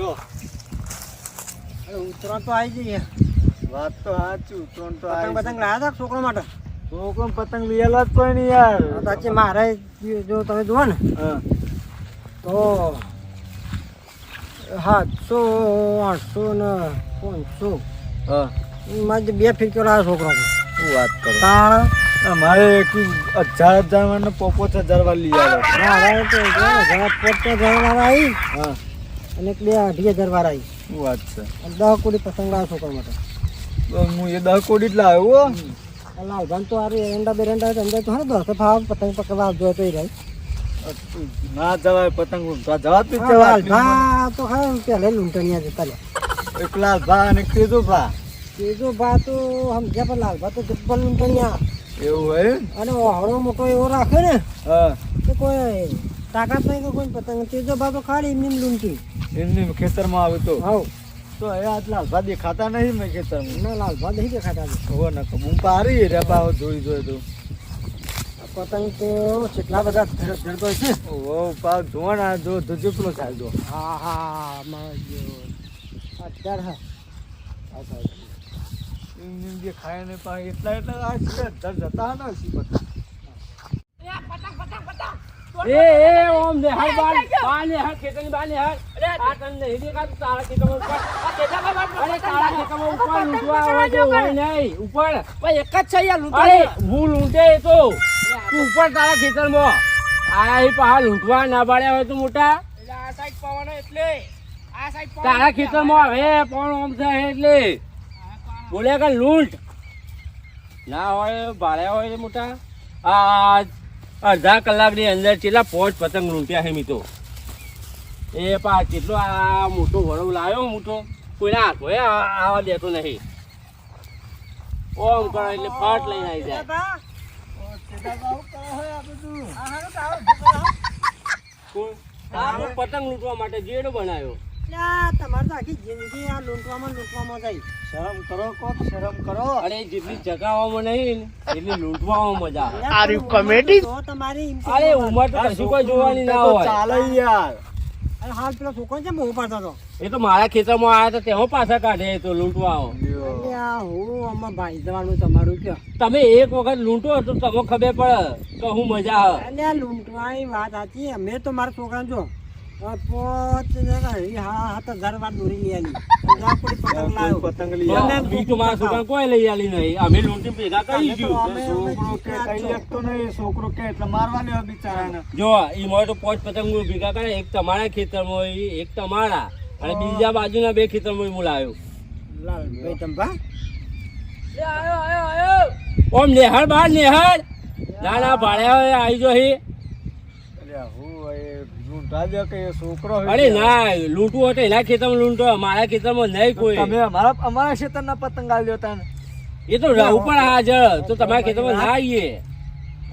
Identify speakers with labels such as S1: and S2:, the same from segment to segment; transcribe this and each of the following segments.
S1: જો.
S2: ઉત્તરાયણ તો આવી જઈએ.
S1: વાત તો સાચું ઉત્તરાયણ તો
S2: પતંગ પતંગ લાયા હતા છોકરા માટે?
S1: છોકરો પતંગ લીયેલા જ કોઈ નહીં યાર.
S2: સાચી મારે જો તમે જુઓ ને તો સાતસો આઠસો ને પાંચસો.
S1: હા.
S2: મારે બે ફિરકીઓ લાવ્યો છોકરો
S1: શું વાત કરો? અમારે એક હજાર હજાર પોપોચ હજાર વાળી લઈ આવ્યો
S2: મારે તો હજાર વાળા આવી
S1: હા.
S2: અને એક બે અઢી હજાર વાર આવી
S1: શું વાત છે?
S2: અને દસ કોડી પતંગ લાવ્યો છોકરા માટે.
S1: હું એ દસ કોડી જ લાવ્યો હો.
S2: આ લાલભાન તો આરે એરંડા બેરંડા અંદર તો હા દસ ભાવ પતંગ પકડવા આવજો તો એ રહી
S1: ના જવાય પતંગ. જવાતું જ જવાય
S2: લાલભા તો હા પહેલે લૂંટણિયા જતા લે.
S1: એક લાલ ભા અને ત્રીજો ભા
S2: ત્રીજો ભા તો સમજ્યા પણ લાલભા તો જબ્બર લૂંટણિયા.
S1: એવું હોય
S2: અને વાહડો મોટો એવો રાખે ને
S1: હા.
S2: કે કોઈ તાકાત નહીં તો કોઈ પતંગ? ત્રીજો ભા તો ખાલી એમની એમ લૂંટી.
S1: એમની ખેતરમાં આવતો
S2: હાવ
S1: તો એ આજ લાલ ભા ખાતા નહીં મેં ખેતરમાં?
S2: ના લાલભા નહીં દેખાતા છે.
S1: ખબર ના બૂમ પારી રે બા જોઈ જોઈ તો
S2: પતંગ તો કેટલા બધા ધડ- છે
S1: ઓ પા જો ના જો ધુજો પેલો ચાલ જો
S2: હા હા માજો અત્યાર હા. આ સાઈડ.
S1: એમની જે ખાય ને પા એટલા એટલા આ જતા ના સી પતંગ
S3: એ એ ઓમ ને હર બાર ને હર ખેતરની બાર ને હર આ તને નહીં દેખાતું તારા ખેતરમાં ઉપર. અરે તારા ખેતરમાં ઉપર લૂંટવા હોય તો હોય નહીં ઉપર.
S2: ભાઈ એક જ છે યાર લૂંટવા
S3: અરે હું લૂંટે એ તો. તું ઉપર તારા ખેતરમાં. આ એ પહાડ લૂંટવા ના બાળ્યા હોય તો મોટા. તારા ખેતરમાં હવે પણ ઓમ છે એટલે. બોલે કે લૂંટ. ના હોય ભાડ્યા હોય મોટા. આ અડધા કલાકની અંદર કેટલા પોચ પતંગ લૂંટ્યા છે મિત્રો? એ પા કેટલો આ મોટો વડો લાવ્યો મોટો કોઈના હાથો આવા દેતો નહીં ઓમ કરે એટલે ફાટ લઈને આવી જાય. પતંગ લૂંટવા માટે જેડો બનાવ્યો.
S2: તમારે તો આખી જિંદગી આ લૂંટવામાં લૂંટવામાં જાય.
S1: શરમ કરો કોક શરમ કરો.
S3: અરે જેટલી જગાવવામાં નહીં એટલી લૂંટવામાં મજા આવે.
S2: આર યુ કોમેડી તો તમારી
S3: અરે ઉંમર તો કશું કોઈ જોવાની ના હોય.
S1: ચાલે યાર.
S2: અરે હાલ પેલો છોકરો છે મોહ પાડતો હતો?
S3: એ તો મારા ખેતરમાં આવ્યા તો તેઓ પાછા કાઢે તો લૂંટવા આવો
S2: આ હું આમાં ભાઈ જવાનું તમારું કયો?
S3: તમે એક વખત લૂંટો તો તમને ખબર પડે તો હું મજા આવે.
S2: લૂંટવાની વાત સાચી અમે તો મારા છોકરા જો હા
S3: છોકરા કોઈ લઈ આલી નહીં. અમે લૂંટી ભેગા કરી
S2: તો
S3: ગયું.
S2: અમે-
S1: છોકરો કે એટલે મારવાની હોય બિચારાને.
S3: જો ઈ મોય તો પોચ પતંગ ભેગા કરે એક તમારા ખેતરમાં માં એક તમારા. અને બીજા બાજુના બે ખેતરમાં હું લાવ્યો.
S2: લાલ ભાઈ તંબા
S3: ઓમ નેહળ બાર નેહળ. ના ના ભાડ્યા આવી જો હી
S1: હું. લૂંટા દે કે છોકરો
S3: અરે ના લૂંટવું હોય એના ખેતરમાં લૂંટો મારા ખેતરમાં નહીં કોઈ.
S1: તમે અમારા અમારા ક્ષેત્રના પતંગ આલ્યો તા
S3: એ તો રહું પણ હાજર. તો તમારા ખેતરમાં ના આવીએ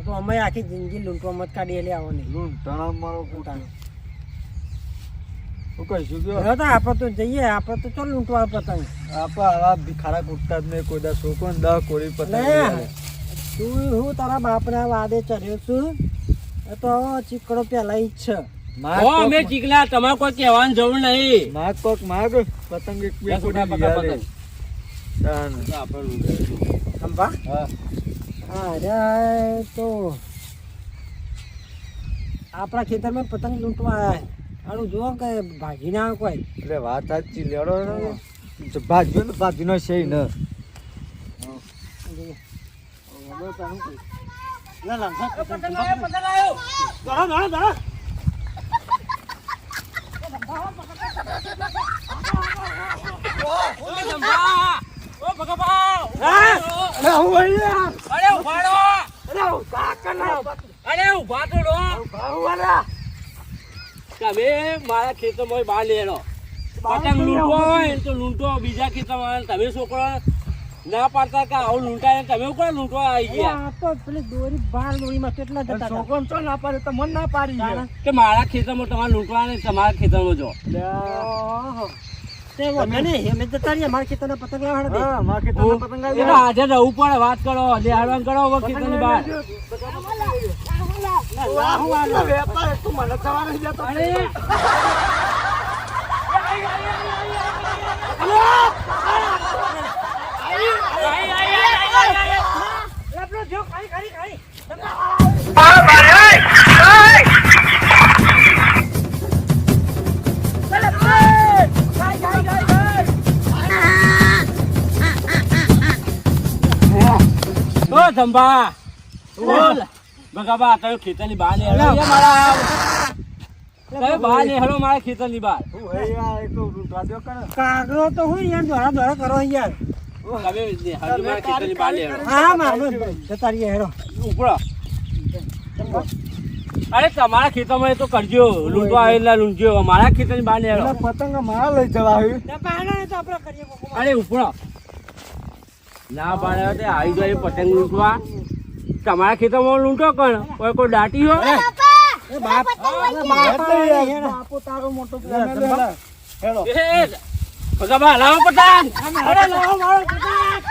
S2: તો અમે આખી જિંદગી લૂંટવા મત કાઢી એટલે આવો નહીં.
S1: લૂંટાણા મારો પોતાનો હું
S2: આપણે તો જઈએ આપણે તો ચાલ લૂંટવા પતંગ?
S1: આપા આવા ભિખારા કૂટતા જ નહીં કોઈ દા છોકરો ને દહ પતંગ
S2: તું હું તારા બાપના વાદે ચડ્યો છું. એ તો ચીકડો પેલા જ છે.
S3: ઓ અમે ચીકલા તમારે કોઈ કહેવાનું જરૂર નહીં.
S1: માગ કોક માગ પતંગ એક બે તાન.
S2: ખંભા
S1: હા.
S2: અરે તો. આપણા ખેતરમાં પતંગ લૂંટવા આવ્યા આનું જુઓ કે ભાગી ના કોઈ.
S1: એટલે વાત સાચી લેડો ભાજ્યો ને ભાજ્યો છે ને
S2: ના ના. ના,
S3: પતંગ આવ્યો, પતંગ આવ્યો.
S2: દોડો, દોડો, દોડો.
S3: ઓ જંભા! ઓ ભગભા!
S2: હા?
S3: ઊભા રહો!
S2: અરે હું અહીંયા.
S3: અરે ઊભા રહો!
S2: અરે હું કાકના.
S3: અરે ઊભા તો રહો!
S2: ભાવ વાળા.
S3: તમે મારા ખેતરમાં બહાર લેરો પતંગ લૂંટવો હોય તો લૂંટો બીજા ખેતરમાં. તમે છોકરો ના પાડતા કે આવું લૂંટાય ને તમે કોઈ લૂંટવા આવી ગયા?
S2: આ તો પેલી દોરી બાર દોરીમાં કેટલા જતા.
S1: છોકરો છો ના પાડે તો મન ના પાડી
S3: કે મારા ખેતરમાં તમારે લૂંટવા ને તમારા ખેતરમાં જો.
S2: પતંગ
S1: મારા ખેતરમાં પતંગ
S3: એ
S1: આવી
S3: હાજર રહેવું પડે વાત કરો કરો ખેતરની બહાર.
S2: વાહ, વાહ, વાહ.
S1: વેપાર તું મને સવારે જતો
S3: અરે
S2: લેપટો જો ખાલી ખાલી ખાલી
S3: ઓ ધંભા બોલ બહાર નહીં હલો મારા તમે બહાર હલો મારા ખેતરની બહાર.
S1: હું હે તો લૂંટવા દ્યો કરે.
S2: કાગડો તો હું યાર દ્વારા દ્વારા કરો યાર.
S3: અરે તમારા ખેતરમાં એ તો કરજો. લૂંટવા આવે એટલે લૂંટજો. મારા ખેતરની બહાર નહીં
S1: પતંગ મારા લઈ જવા આવ્યું
S2: તો આપણે કરીએ કોકો.
S3: અરે ઉપડો. ના પાડે આવી જાય પતંગ લૂંટવા. તમારા ખેતરમાં લૂંટો કોણ? કોઈ કોઈ દાટી
S2: હોય બાપ બાપ
S1: તારો મોટો
S3: બગાબા લાવો પતંગ.
S2: અરે લાવો મારો પતંગ.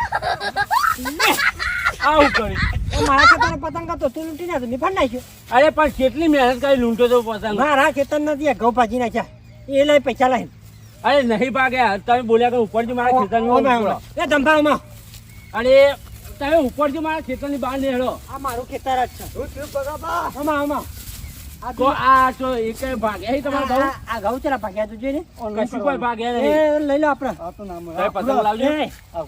S3: આવું કરી.
S2: મારા ખેતરનો પતંગ તો તું લૂંટી નાખતો મેં ફાડી નાખ્યો.
S3: અરે પણ કેટલી મહેનત કરી લૂંટો તો પતંગ.
S2: મારા ખેતર નથી ઘઉં ભાજી નાખ્યા એ લઈ પૈસા લઈને.
S3: અરે નહીં ભાગ્યા તમે બોલ્યા કે ઉપરથી મારા
S2: ખેતર. એ ધંભામાં
S3: અને તમે ઉપરથી મારા ખેતરની બહાર નીકળો.
S2: આ મારું ખેતર જ છે.
S1: હું થયું બગાબા
S2: આમાં આમાં આ
S3: તો આ તો એક તમારા ઘઉં
S2: આ- ઘઉં ચલા ભાગ્યા તું જોઈને
S3: કશું કોઈ ભાગ્યા નહીં
S2: લઈ લો આપણે
S1: આ તો નામ
S3: પતંગ લાવજો
S1: આ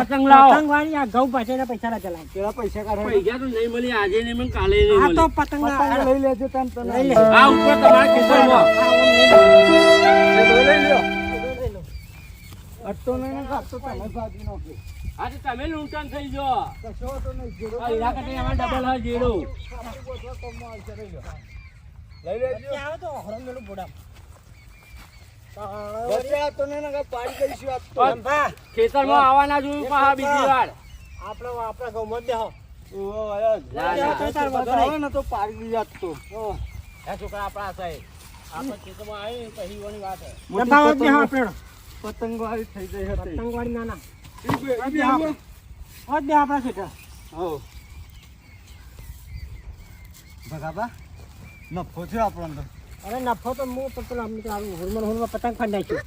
S3: પતંગ લાવો
S2: પતંગ વાળી આ ઘઉં પાછળ પૈસા ના ચલાય
S1: પૈસા કાઢો
S3: પૈસા તો નહીં મળી આજે નહીં મને કાલે નહીં
S2: આ તો પતંગ
S1: પતંગ લઈ લેજો તને તને
S3: આ ઉપર તમારા ખેતરમાં
S1: લઈ લ્યો અટતો નહીં ને કાઢતો તમે ભાગી નાખો
S3: આ તો તમે લૂંટણ થઈ જો.
S1: કશો તો નહીં જીરો.
S3: આ કટી આમાં ડબલ હા જીરો.
S1: લઈ લેજો.
S2: આવો તો હરમ મેલું બોડા
S3: ખેતરમાં આવવાના જોયું બીજી વાર.
S2: આપણે આપણા મત દેહો.
S1: તો પાડી તો.
S3: છોકરા આપણા સાહેબ. આપણે ખેતરમાં આવી પછી વાત
S2: આપણે
S1: પતંગ આવી થઈ ગઈ હતી.
S2: પતંગ વાળી નાના
S1: ઈ બે- આવો.
S2: દે આપણા ખેતર
S1: હો. ભગાબા નફો થયો આપણને
S2: અરે નફો તો હું તો પેલા આવું પતંગ ફાડી નાખ્યું.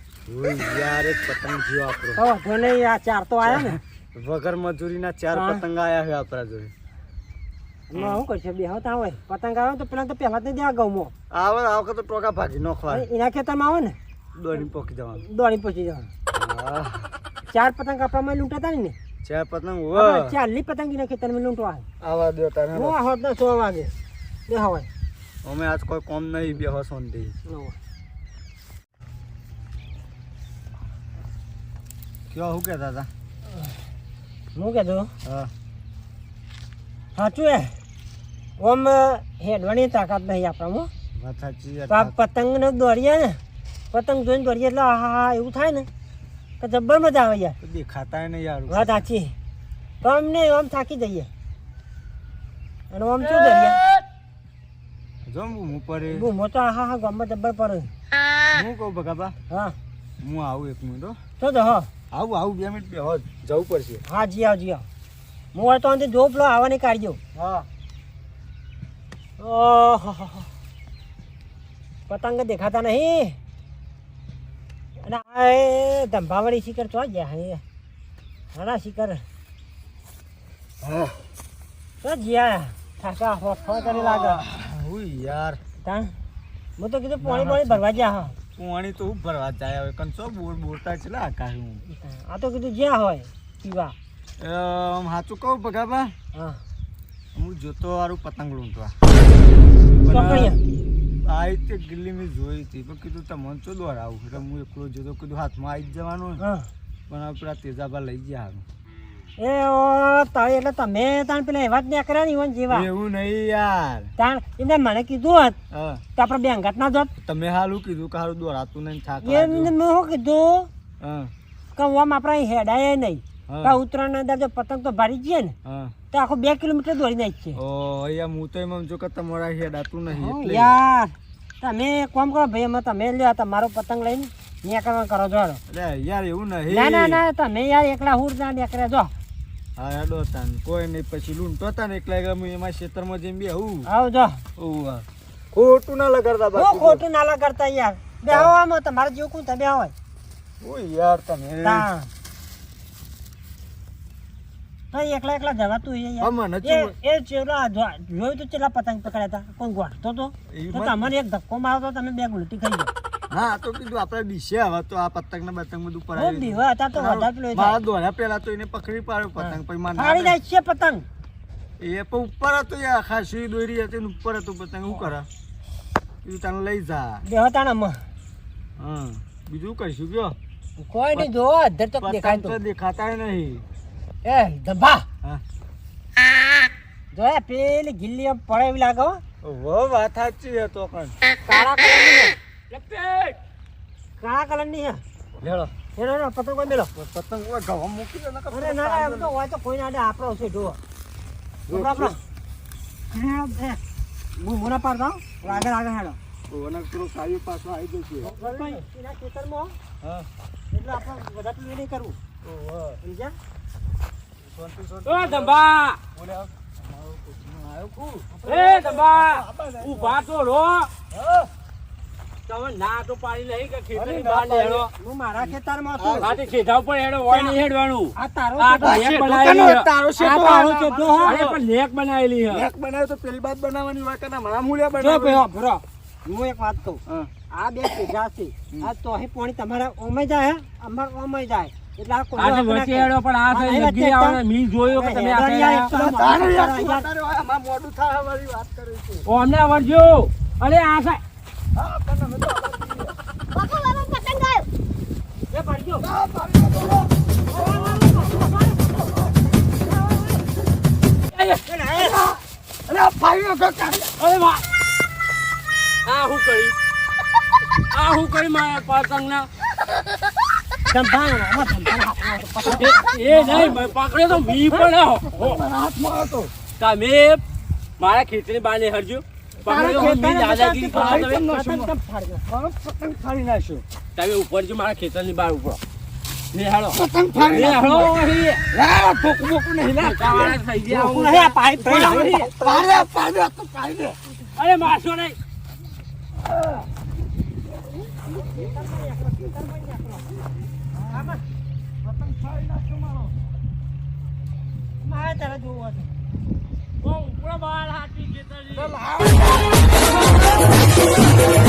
S1: યાર એક પતંગ જીવો આપણો.
S2: તો વાંધો નહીં આ ચાર તો આયા ને.
S1: વગર મજૂરીના ચાર પતંગ આયા છે આપણા જોડે.
S2: કરશે બે હોતા હોય પતંગ આવે તો પેલા તો પહેલા જ નહીં
S1: આવે આ વખત તો ટોકા ભાગી નો
S2: ખવાય એના ખેતરમાં આવે ને?
S1: દોડી પોકી જવાનું.
S2: દોડીને પહોંચી જવાનું. ચાર પતંગ આપણામાં લૂંટાતા ને?
S1: ચાર પતંગ
S2: આપણે
S1: ઓ
S2: ચારલી પતંગ એના ખેતરમાં લૂંટવા આવે
S1: દો તને
S2: હું હોત ને સો વાગે. બે હોય
S1: અમે આજ કોઈ કોમ નહીં બેહો શાંતિ. કયો હું કહેતા હતા?
S2: હું કીધું
S1: હા.
S2: સાચું હે ઓમ હેડવાની તાકાત નહીં આપણામાં. પતંગ ને દોડીએ ને પતંગ જોઈને દોડીએ એટલે હા હા એવું થાય ને કે જબ્બર મજા આવે યાર.
S1: દેખાતા નહીં યાર.
S2: વાત સાચી. તો અમને આમ થાકી જઈએ. અને આમ શું કરીએ?
S1: જો હું પડે
S2: બૂમો તો હા હા ગામમાં જબ્બર પડે.
S1: હું કહું બગાબા
S2: હા.
S1: હું આવું એક મિનિટ હો.
S2: તો તો હા.
S1: આવું આવું બે મિનિટ બેહો જવું પડશે.
S2: હા જી આવ જી આવ. હું હોય તો અંતે જો પેલો આવવાની કાઢજો
S1: હા.
S2: ઓહો પતંગ દેખાતા નહીં. અને આ ધંભાવાળી શિખર ચો ગયા હે હાના શિખર
S1: હા.
S2: તો જ્યાં ઠાકા હો હો કરી લાગે.
S1: હું યાર.
S2: તાં હું તો કીધું પાણી પાણી ભરવા ગયા હા.
S1: પાણી તો હું ભરવા જાય હવે કંચો બોર બોરતા છે લા આકાશ હું.
S2: આ તો કીધું જ્યાં હોય પીવા.
S1: આમ હાચું કહું ભગાબા
S2: હા.
S1: હું જોતો વાળું પતંગ લૂંટવા
S2: ચોકડીયા
S1: આ રીતે ગિલ્લી મેં જોઈ હતી પણ કીધું તમને ચો દોર આવું? એટલે હું એકલો જોતો કીધું હાથમાં આવી જ જવાનું. પણ આ પેલા તેજાબા લઈ ગયા.
S2: એ ઓ તારે એટલે તમે તાણ પેલા એવા જ નીકળ્યા ને ઈવન જેવા?
S1: એવું નહીં યાર.
S2: તાણ એને મને કીધું હોત
S1: તા
S2: તો આપણે બેંગત ના જોત.
S1: તમે હાલું કીધું કે હારું દોરાતું નહીં થાક
S2: એ. મેં શું કીધું?
S1: હા.
S2: કે આમ આપણે હેડાય નહીં. કે ઉત્તરાયણ અંદર જો પતંગ તો ભરી જઈએ ને તો આખો બે કિલોમીટર દોડી નાખીએ
S1: ઓ અહીંયા હું તો એમ જો કે તમારા હેડાતું નહીં
S2: યાર તમે કોમ કરો ભાઈ અમે તમે લ્યો તમારો પતંગ લઈને નીકળવા કરો
S1: જો યાર એવું નહીં.
S2: ના ના ના તમે યાર એકલા હુર ના નેકરે જો.
S1: હા હેડો તાન કોઈ નહીં પછી લૂંટો તા ને એકલા એકલા હું એમાં ખેતરમાં જઈને બે હું
S2: આવ જો.
S1: ખોટું ના લગાડતા
S2: બાપુ ખોટું ના કરતા યાર. બે બેહો આમાં તમારે જેવું કોણ તમે આવો
S1: ઓ યાર તમે.
S2: તા એકલા એકલા જવાતું
S1: મને
S2: એ એ ચેવલા જોયું તો ચેલા પતંગ પકડ્યા હતા? કોણ ગોઠતો તો?
S1: એ
S2: તો તમને એક ધક્કો મારો તો તમે બે ગુલટી ખાઈ જાઓ.
S1: હા તો કીધું આપણે ડીશે હવે તો આ પતંગ ને પતંગ બધું પડાવી
S2: દીવા હતા તો વધારે પેલો
S1: મારા દોરા પેલા તો એને પકડી પાડ્યો પતંગ પછી મારે ના
S2: ફાડી જાય છે પતંગ.
S1: એ પણ ઉપર હતો યાર ખાસી દોરી હતી ઉપર હતું પતંગ શું કરે? કીધું તને લઈ જા.
S2: બેહો તાણામાં
S1: હા બીજું કહીશું કયો?
S2: કોઈ નહીં જો અધર તો દેખાય તો.
S1: દેખાતા નહીં.
S2: એ ધંભા
S1: હા.
S2: જો એ પેલી ગિલ્લી આમ પડે એવી લાગે ઓ
S1: વો વાત સાચી છે તો પણ.
S2: કાળા
S3: લપેટ.
S2: કાળા કલરની છે.
S1: લેડો
S2: એનો એનો પતંગ કોઈ મેલો
S1: પતંગ ઓય ગવા મૂકી દે નકર
S2: અરે ના ના એમ તો હોય તો કોઈ ના આપણો છે
S1: જો,
S2: આપણો હું મોના પાડ દઉં. આગળ આગળ હેડો.
S1: ઓને પેલો કાયો પાછો આવી જશે.
S2: એના ખેતરમાં
S1: હા.
S2: એટલે આપણે બધા નહીં કરવું.
S3: ના તો પાડી લઈ કે બહાર
S2: હું મારા
S3: તો ખેતર ઉપર હેડો હોય નહીં હેડવાનું.
S2: આ તારો
S3: આ તો લેક બનાવેલી છે.
S1: તારો
S2: આ તારો ખેતર હો.
S3: અરે પણ લેક બનાવેલી છે.
S1: એક બનાવ્યો તો પેલી બાદ બનાવવાની વાત મારા મૂલ્યા
S2: જો
S1: બનાવ્યો
S2: ભયો ભરો. હું એક વાત કહું. આ બે છે. આ તો અહીં પાણી તમારા ઓમે જાય અમાર ઓમે જાય. આ ના હા,
S3: લગી આવે મી જોયો કે તમે આ
S2: હેડો
S3: સાઈડ
S2: યાર,
S3: આયા.
S2: એકદમ
S1: તારે યાર
S2: યાર.
S1: તારે હોય, આમાં વાળી વાત કરે છે.
S3: ઓ, અમને વળજો અરે આ
S1: હા
S3: કરી? આ હું કરી મારા પતંગના?
S2: ધંધા,
S3: તમે મારા ખેતરની બાને હરજો તમે ઉપર જો મારા ખેતરની બહાર ઉપર નિહાળો
S1: પતંગ ફાડી
S3: નિહાળો
S1: ભોક ભોક નહીં લા.
S3: કાવાળા થઈ ગયા. અરે માસો નહીં
S1: મારો.
S2: તારે જોવું.
S3: ઓ, ઉપરો બહાર હાથી
S1: આવ.